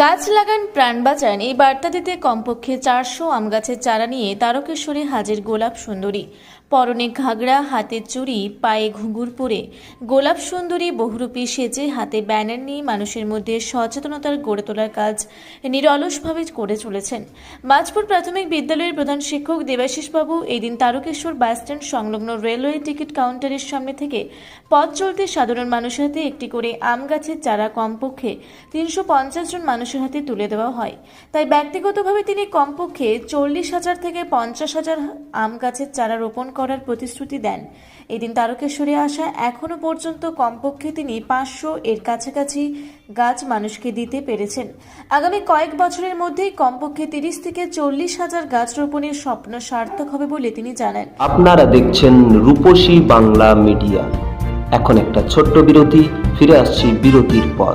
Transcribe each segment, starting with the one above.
গাছ লাগান, প্রাণ বাঁচান, এই বার্তা দিতে কমপক্ষে চারশো আম গাছের চারা নিয়ে তারকেশ্বরে হাজির গোলাপ সুন্দরী। পরনে ঘাগড়া হাতে চুড়ি, পায়ে ঘুঙুর পরে গোলাপ সুন্দরী বহুরূপী সেজে হাতে ব্যানার নিয়ে মানুষের মধ্যে সচেতনতার গড়ে তোলার কাজ নিরলসভাবে করে চলেছেন। মাঝপুর প্রাথমিক বিদ্যালয়ের প্রধান শিক্ষক দেবাশিসবাবু এই দিন তারকেশ্বর বাসস্ট্যান্ড সংলগ্ন রেলওয়ে টিকিট কাউন্টারের সামনে থেকে পথ চলতে সাধারণ মানুষের হাতে একটি করে আম গাছের চারা কমপক্ষে তিনশো পঞ্চাশ জন মানুষের হাতে তুলে দেওয়া হয়। তাই ব্যক্তিগতভাবে তিনি কমপক্ষে চল্লিশ হাজার থেকে পঞ্চাশ হাজার আম গাছের চারা রোপণ করার প্রতিশ্রুতি দেন। এদিন তারকেশ্বরে আসা এখনও পর্যন্ত কমপক্ষে তিনি পাঁচশো এর কাছাকাছি গাছ মানুষকে দিতে পেরেছেন। আগামী কয়েক বছরের মধ্যেই কমপক্ষে তিরিশ থেকে চল্লিশ হাজার গাছ রোপণের স্বপ্ন সার্থক হবে বলে তিনি জানান। আপনারা দেখছেন রূপসী বাংলা মিডিয়া। এখন একটা ছোট্ট বিরতি, ফিরে আসছি বিরতির পর।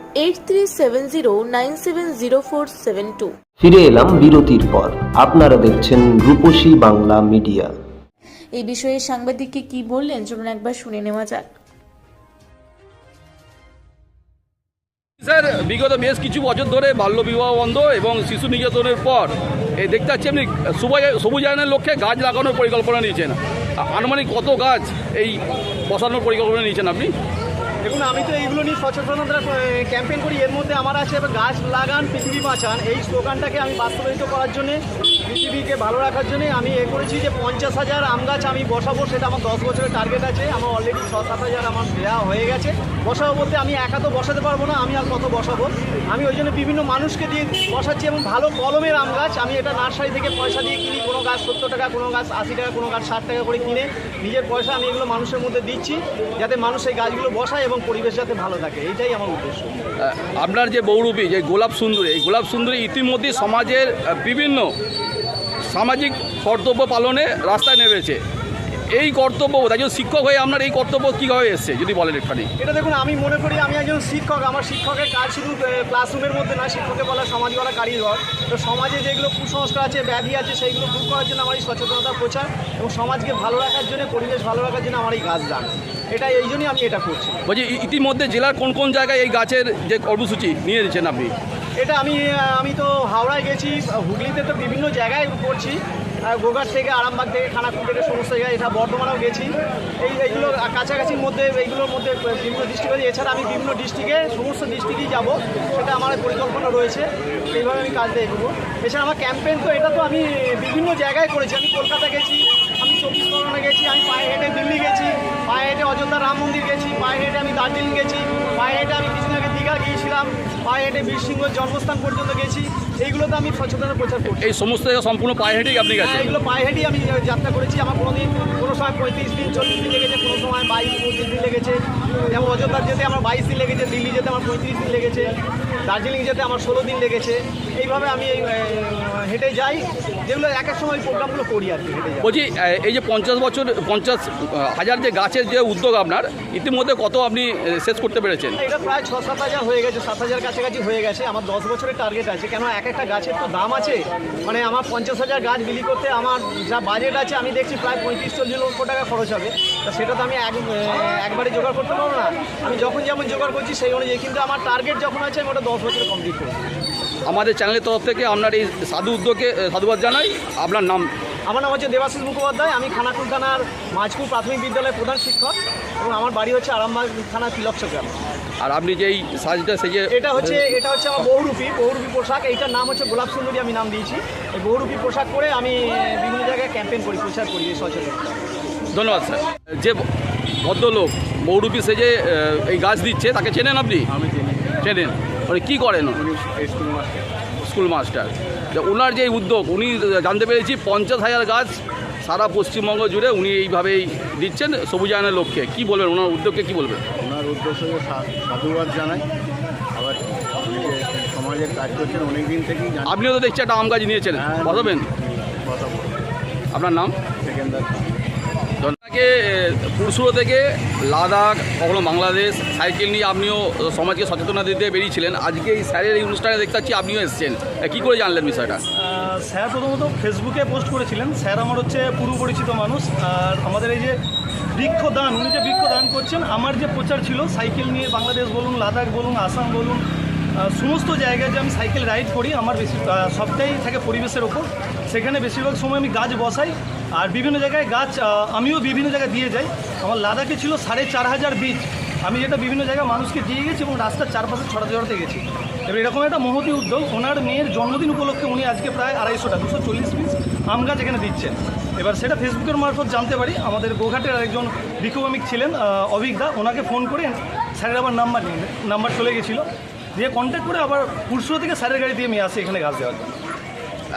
eight three seven zero nine seven zero four seven two ফিরে এলাম বিরতির পর। আপনারা দেখছেন রূপসী বাংলা মিডিয়া। এই বিষয়ে সাংবাদিককে কি বললেন? চলুন একবার শুনে নেওয়া যাক। স্যার বিগত বেশ কিছু বছর ধরে বাল্যবিবাহ বন্ধ এবং শিশু নির্যাতনের পর এই দেখতে পাচ্ছি আপনি সবুজ সবুজায়নের লক্ষ্যে গাছ লাগানোর পরিকল্পনা নিয়েছেন। আনুমানিক কত গাছ এই বসানোর পরিকল্পনা নিয়েছেন আপনি? দেখুন, আমি তো এইগুলো নিয়ে সচেতনতা ক্যাম্পেইন করি। এর মধ্যে আমার আছে, এবার গাছ লাগান, পৃথিবী বাঁচান। এই স্লোগানটাকে আমি বাস্তবায়িত করার জন্যে, পৃথিবীকে ভালো রাখার জন্যে আমি এ করেছি যে পঞ্চাশ হাজার আম গাছ আমি বসাবো, সেটা আমার দশ বছরের টার্গেট আছে। আমার অলরেডি ছ সাত হাজার আমার দেওয়া হয়ে গেছে। বসাবো বলতে আমি একা তো বসাতে পারব না, আমি আর কত বসাবো? আমি ওই জন্য বিভিন্ন মানুষকে দিয়ে বসাচ্ছি এবং ভালো কলমের আম গাছ, আমি এটা নার্সারি থেকে পয়সা দিয়ে কিনি, কোনো গাছ সত্তর টাকা, কোনো গাছ আশি টাকা, কোনো গাছ ষাট টাকা করে কিনে নিজের পয়সা আমি এগুলো মানুষের মধ্যে দিচ্ছি, যাতে মানুষ এই গাছগুলো বসায় এবং পরিবেশ যাতে ভালো থাকে। এইটাই আমার উদ্দেশ্য। আপনার যে বৌরূপী, যে গোলাপ সুন্দরী, এই গোলাপ সুন্দরী ইতিমধ্যে সমাজের বিভিন্ন সামাজিক কর্তব্য পালনে রাস্তায় নেমেছে। এই কর্তব্য একজন শিক্ষক হয়ে আপনার এই কর্তব্য কীভাবে এসছে যদি বলেন একখানি এটা দেখুন আমি মনে করি আমি একজন শিক্ষক আমার শিক্ষকের কাজ শুধু ক্লাসরুমের মধ্যে না শিক্ষকের বলা সমাজ বলা কারিগর। তো সমাজে যেগুলো কুসংস্কার আছে ব্যাধি আছে সেইগুলো দূর করার জন্য আমার এই সচেতনতা প্রচার এবং সমাজকে ভালো রাখার জন্য পরিবেশ ভালো রাখার জন্য আমার এই গাছ দান। এটা এই জন্যই আমি এটা করছি। বলছি ইতিমধ্যে জেলার কোন কোন জায়গায় এই গাছের যে কর্মসূচি নিয়ে দিচ্ছেন আপনি? এটা আমি আমি তো হাওড়ায় গেছি হুগলিতে তো বিভিন্ন জায়গায় করছি। গোঘাট থেকে আরামবাগ থেকে খানাকুল থেকে সমস্ত জায়গায় এটা বর্ধমানেও গেছি। এই এইগুলো কাছাকাছির মধ্যে এইগুলোর মধ্যে বিভিন্ন ডিস্ট্রিক্টে এছাড়া আমি বিভিন্ন ডিস্ট্রিক্টে সমস্ত ডিস্ট্রিক্টেই যাব। সেটা আমার পরিকল্পনা রয়েছে। এইভাবে আমি কাজ দেখব এছাড়া আমার ক্যাম্পেইন তো এটা তো আমি বিভিন্ন জায়গায় করেছি। আমি কলকাতা গেছি, আমি চব্বিশ পরগনা গেছি, আমি পায়ে হেঁটে দিল্লি গেছি, পায়ে হেঁটে অযোধ্যা রাম মন্দির গেছি, পায়ে হেঁটে আমি দার্জিলিং গেছি, পায়ে হেঁটে আমি কিছুদিন আগে দীঘা গিয়েছিলাম, পায়ে হেঁটে বীরসিংহের জন্মস্থান পর্যন্ত গেছি। এইগুলোতে আমি সচেতনতা প্রচার করছি। এই সমস্ত জায়গা সম্পূর্ণ পায়ে হেঁটেই আপনি হ্যাঁ, গেছেন এগুলো পায়ে হেঁটেই আমি যাত্রা করেছি। আমার কোনো দিন কোনো সময় পঁয়ত্রিশ দিন চল্লিশ দিন লেগেছে কোনো সময় বাইশ পঁচিশ দিন লেগেছে। যেমন অযোধ্যা যেতে আমার বাইশ দিন লেগেছে দিল্লি যেতে আমার পঁয়ত্রিশ দিন লেগেছে দার্জিলিং যেতে আমার ষোলো দিন লেগেছে। এইভাবে আমি হেঁটে যাই। যেগুলো এক এক সময় প্রোগ্রামগুলো করি আর কি হেঁটে যাই। বলছি এই যে পঞ্চাশ বছর পঞ্চাশ হাজার যে গাছের যে উদ্যোগ আপনার ইতিমধ্যে কত আপনি শেষ করতে পেরেছেন? এটা প্রায় ছ সাত হাজার হয়ে গেছে সাত হাজার কাছাকাছি হয়ে গেছে। আমার দশ বছরের টার্গেট আছে। কেন এক একটা গাছের তো দাম আছে। মানে আমার পঞ্চাশ হাজার গাছ বিলি করতে আমার যা বাজেট আছে আমি দেখছি প্রায় পঁয়ত্রিশ চল্লিশ লক্ষ টাকা খরচ হবে। তা সেটা তো আমি এক একবারে জোগাড় করতে পারব না। আমি যখন যেমন জোগাড় করছি সেই অনুযায়ী কিন্তু আমার টার্গেট যখন আছে আমি ওটা দশ বছরে কমপ্লিট করব। আমাদের চ্যানেলের তরফ থেকে আপনার এই সাধু উদ্যোগকে আহ, সাধুবাদ জানাই। আপনার নাম? আমার নাম হচ্ছে দেবাশিস মুখোপাধ্যায়। আমি খানাকুল থানার মাঝপুর প্রাথমিক বিদ্যালয়ের প্রধান শিক্ষক এবং আমার বাড়ি হচ্ছে আরামবাগ থানা তিলকচক গ্রাম। আর আপনি যেই সাজটা সেজে এটা হচ্ছে এটা হচ্ছে আমার বহুরূপী বহুরূপী পোশাক। এইটার নাম হচ্ছে গোলাপ সুন্দরী আমি নাম দিয়েছি। এই বহুরূপী পোশাক পরে আমি বিভিন্ন জায়গায় ক্যাম্পেইন করি প্রচার করি এই সচেতনতা ধন্যবাদ স্যার। যে ভদ্রলোক মৌরূপী সেজে এই গাছ দিচ্ছে তাকে চেনেন আপনি? আমি চিনি। চেনেন। মানে কী করেন স্কুল মাস্টার। স্কুল ওনার যে উদ্যোগ উনি জানতে পেরেছি পঞ্চাশ হাজার গাছ সারা পশ্চিমবঙ্গ জুড়ে উনি এইভাবেই দিচ্ছেন সবুজায়নের লক্ষ্যে। কি বলবেন? ওনার উদ্যোগকে কি বলবেন? ওনার উদ্দেশ্যে সাধুবাদ জানাই। আবার সমাজের কাজ করছেন অনেক দিন থেকেই জানি আপনিও তো দেখছি একটা আম গাছ নিয়েছেন। হ্যাঁ, বসাবেন? আপনার নাম? সেকেন্দার আপনাকে পুরসুরো থেকে লাদাখ, কখনো বাংলাদেশ, সাইকেল নিয়ে আপনিও সমাজকে সচেতনতা দিতে বেরিয়েছিলেন। আজকে এই স্যারের এই অনুষ্ঠানে দেখতে পাচ্ছি, আপনিও এসেছেন। কী করে জানলেন বিষয়টা? স্যার প্রথমত ফেসবুকে পোস্ট করেছিলেন, স্যার আমার হচ্ছে পুরো পরিচিত মানুষ, আর আমাদের এই যে বৃক্ষদান, উনি যে বৃক্ষদান করছেন, আমার যে প্রচার ছিল, সাইকেল নিয়ে বাংলাদেশ বলুন, লাদাখ বলুন, আসাম বলুন সমস্ত জায়গায় যে আমি সাইকেল রাইড করি, আমার বেশি সবটাই থাকে পরিবেশের ওপর। সেখানে বেশিরভাগ সময় আমি গাছ বসাই, আর বিভিন্ন জায়গায় গাছ আমিও বিভিন্ন জায়গায় দিয়ে যাই। আমার লাদাখে ছিল সাড়ে চার হাজার বীজ। আমি যেটা বিভিন্ন জায়গায় মানুষকে দিয়ে গেছি এবং রাস্তার চারপাশে ছড়াতে ছড়াতে গেছি। এবার এরকম একটা মহতি উদ্যোগ, ওনার মেয়ের জন্মদিন উপলক্ষে উনি আজকে প্রায় আড়াইশোটা, দুশো চল্লিশ পিস আম গাছ এখানে দিচ্ছেন। এবার সেটা ফেসবুকের মারফত জানতে পারি। আমাদের গোঘাটের আরেকজন বিক্ষোভমিক ছিলেন অভিজ্ঞা ওনাকে ফোন করে স্যারের আবার নাম্বার নিয়ে নাম্বার চলে গেছিল। দিয়ে কন্ট্যাক্ট করে আবার পুরসুর থেকে স্যারের গাড়ি দিয়ে নিয়ে আসে এখানে গাছ দেওয়ার জন্য।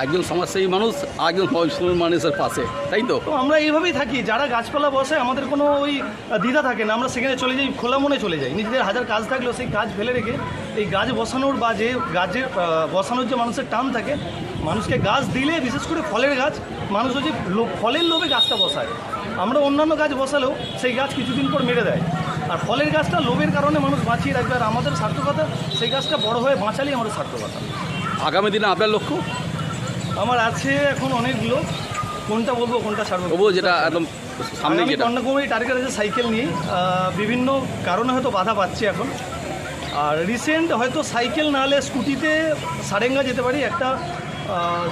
একজন সমাজসেবী মানুষ একজন সমাজসেবী মানুষের পাশে তাই তো? তো আমরা এইভাবেই থাকি যারা গাছপালা বসে আমাদের কোনো ওই দ্বিধা থাকে না আমরা সেখানে চলে যাই খোলা মনে চলে যাই। নিজেদের হাজার কাজ থাকলেও সেই কাজ ফেলে রেখে এই গাছ বসানোর বা যে গাছের বসানোর যে মানুষের টান থাকে মানুষকে গাছ দিলে বিশেষ করে ফলের গাছ মানুষ হচ্ছে লো- ফলের লোভে গাছটা বসায়। আমরা অন্যান্য গাছ বসালেও সেই গাছ কিছুদিন পর মেরে দেয়। আর ফলের গাছটা লোভের কারণে মানুষ বাঁচিয়ে রাখবে আর আমাদের সার্থকতা সেই গাছটা বড় হয়ে বাঁচালেই আমাদের সার্থকতা। আগামী দিনে আপনার লক্ষ্য? আমার আছে এখন অনেকগুলো। কোনটা বলব কোনটা ছাড়বো? তবুও যেটা একদম সামনে আমি যেটা কন্যাকুমারী টার্গেট আছে সাইকেল নিয়ে। বিভিন্ন কারণে হয়তো বাধা পাচ্ছি এখন। আর রিসেন্ট হয়তো সাইকেল না হলে স্কুটিতে সারেঙ্গা যেতে পারি। একটা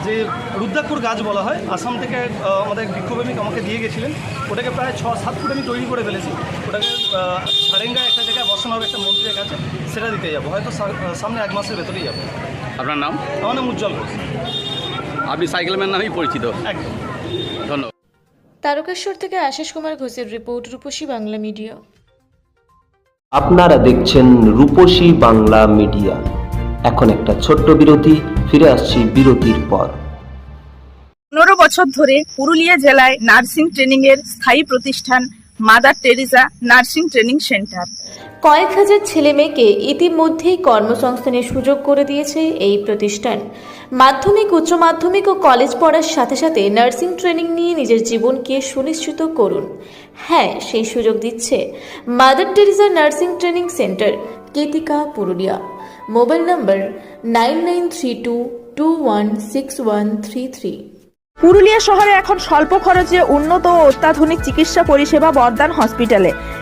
যে রুদ্রাক্ষর গাছ বলা হয় আসাম থেকে আমাদের বিক্ষোভমিক আমাকে দিয়ে গেছিলেন। ওটাকে প্রায় ছ সাত ফুট আমি তৈরি করে ফেলেছি। ওটাকে সারেঙ্গা একটা জায়গায় বসানো হবে একটা মন্দিরের কাছে সেটা দিতে যাব। হয়তো সামনে এক মাসের ভেতরেই যাব। আপনার নাম? আমার নাম উজ্জ্বল ঘোষ। আপনি সাইকেলম্যান নামেই পরিচিত। ধন্যবাদ। তারকেশ্বর থেকে আশিস কুমার ঘোষের রিপোর্ট রূপসী বাংলা মিডিয়া। আপনারা দেখছেন রূপসী বাংলা মিডিয়া। এখন একটা ছোট্ট বিরতি ফিরে আসছি বিরতির পর। পনেরো বছর ধরে পুরুলিয়া জেলায় নার্সিং ট্রেনিং এর স্থায়ী প্রতিষ্ঠান Mother Teresa nursing training centre. কয়েক হাজার ছেলে মেয়েকে ইতিমধ্যেই কর্মসংস্থানের সুযোগ করে দিয়েছে এই প্রতিষ্ঠান। মাধ্যমিক, উচ্চ মাধ্যমিক ও কলেজ পড়ার সাথে সাথে নার্সিং ট্রেনিং নিয়ে নিজের জীবনকে সুনিশ্চিত করুন। হ্যাঁ সেই সুযোগ দিচ্ছে Mother Teresa nursing training centre, Ketika, Purulia. Mobile number nine nine three two two one six one three three. Purulia শহরে এখন স্বল্প খরচে উন্নত ও অত্যাধুনিক চিকিৎসা পরিষেবা বর্ধমান হসপিটালে।